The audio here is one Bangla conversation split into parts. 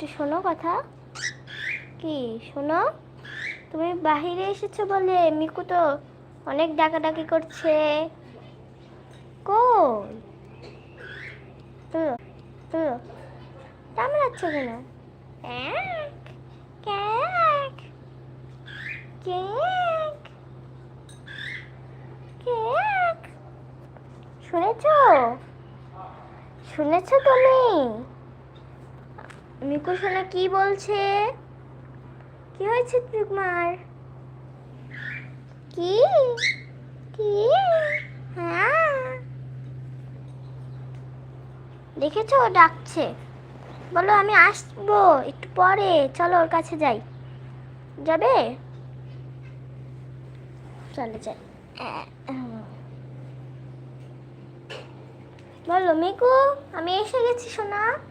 একটু শোনো কথা। কি শোনো? তুমি বাহিরে এসেছ বলে মিকু তো অনেক ডাকাডাকি করছে। কই? তুলো কামড়াচ্ছ কেন? ক্যাক, ক্যাক, ক্যাক। শুনেছো? শুনেছো তুমি? মিকু শোনা কি বলছে? কি হয়েছে তোমার কি? কি? হ্যাঁ। দেখেছ? ডাকছে। বলো, আমি আসব একটু পরে। চলো, ওর কাছে যাই। যাবে? চলে, যাই। বলো, মিকু, আমি এসে গেছি, সোনা।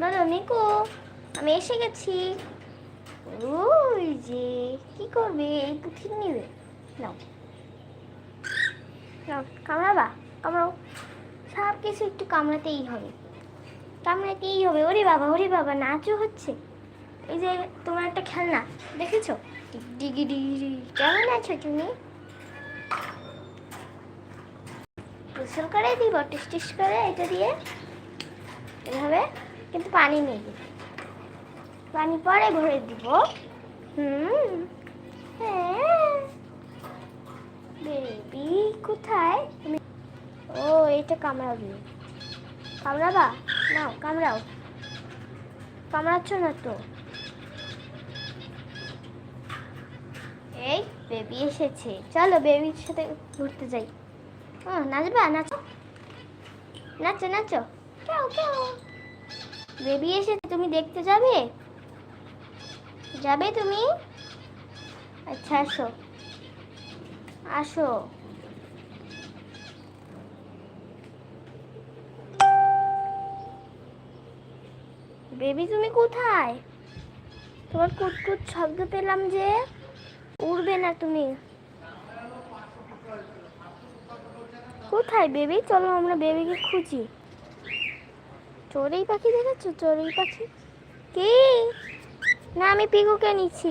বলো মিকু, আমি এসে গেছি। ওই যে, কি করবে? এই পুঁথি নিবে। নাও। কামড়াবা, কামড়াও। সব কিছু একটু কামড়াতেই হবে। কামড়াতেই হবে। ওরে বাবা ওরে বাবা, নাচও হচ্ছে। এই যে, তোমার একটা খেলনা, দেখেছ? ডিগি ডিগি কেমন আছো তুমি? গোসল করে দিব, টিস টিস করে এটা দিয়ে। এভাবে। কিন্তু পানি নেই। পানি পরে ভরে দিব। হুম। হ্যাঁ। বেবি, কোথায়? ও এটা কামড়াবি কামড়াবা? নাও, কামড়াও। কামড়াচ্ছ না তো। এই, বেবি এসেছে। চলো বেবির সাথে ঘুরতে যাই। ও, নাচবা? নাচো? নাচো নাচো। কেউ কেউ বেবি এসেছে, তুমি দেখতে যাবে? যাবে তুমি? আচ্ছা আসো। আসো। বেবি, তুমি কোথায়? তোমার কুটকুট শব্দ পেলাম যে উড়বে না তুমি। কোথায় বেবি? চলো, আমরা বেবিকে খুঁজি। চড়ুই পাখি দেখেছ? চড়ুই পাখি? কি? না, আমি পিকুকে নিচ্ছি।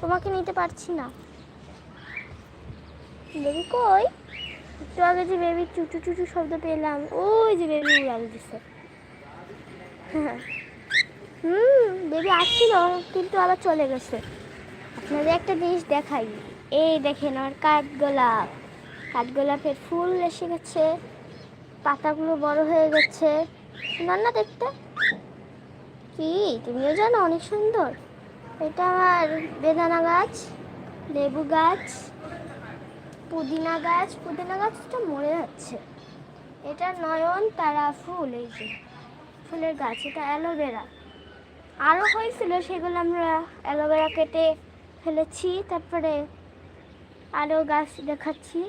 তোমাকে নিতে পারছি না। বেবি কই? একটু আগে যে বেবি চুচু চুচু শব্দ পেলাম, ওই যে বেবি উড়াল দিছে হুম, বেবি আসছিল, কিন্তু আবার চলে গেছে। আপনাদের একটা জিনিস দেখাই। এই দেখেন আমার কাঠগোলাপ। কাঠগোলাপের ফুল এসে গেছে, পাতাগুলো বড় হয়ে গেছে। সুন্দর না দেখতে। কি? তুমিও জানো অনেক সুন্দর। এটা আমার বেদানা গাছ, লেবু গাছ, পুদিনা গাছ। পুদিনা গাছটা মরে যাচ্ছে। এটা নয়ন, তারা ফুল, এই যে ফুলের গাছ, এটা অ্যালোভেরা। আরও হয়েছিল সেগুলো আমরা অ্যালোভেরা কেটে ফেলেছি, তারপরে আরও গাছ দেখাচ্ছি।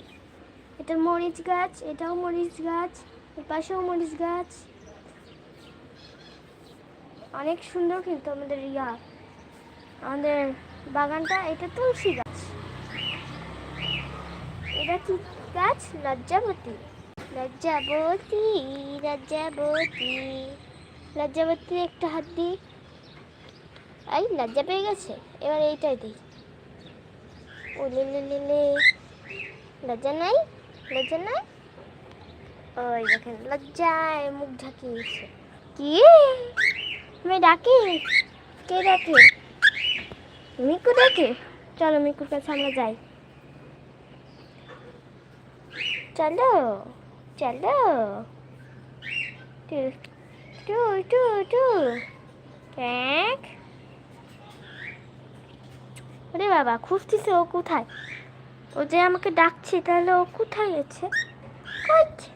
এটা মরিচ গাছ, এটাও মরিচ গাছ, এর পাশেও মরিচ গাছ। অনেক সুন্দর কিন্তু আমাদের ইয়া, আমাদের বাগানটা, এটা তুলসী গাছ। এটা কি গাছ? লজ্জাবতী। লজ্জাবতী লজ্জাবতী। লজ্জাবতী একটা হাত দিই এই, লজ্জা পেয়ে গেছে? এবার এইটাই দিই। ও লে। লজ্জা নাই? লজ্জা নাই? ওই দেখেন, লজ্জায় মুখ ঢাকিয়েছে। কি? আমি ডাকি? কে ডাকে? মিকু ডাকে? চলো মিকুর কাছে আমরা যাই। চলো চলো। টু টু টু ক্যাক ওরে বাবা, খুঁজতেছে ও কোথায়? ও যে আমাকে ডাকছে, তাহলে ও কোথায় আছে? কোথায়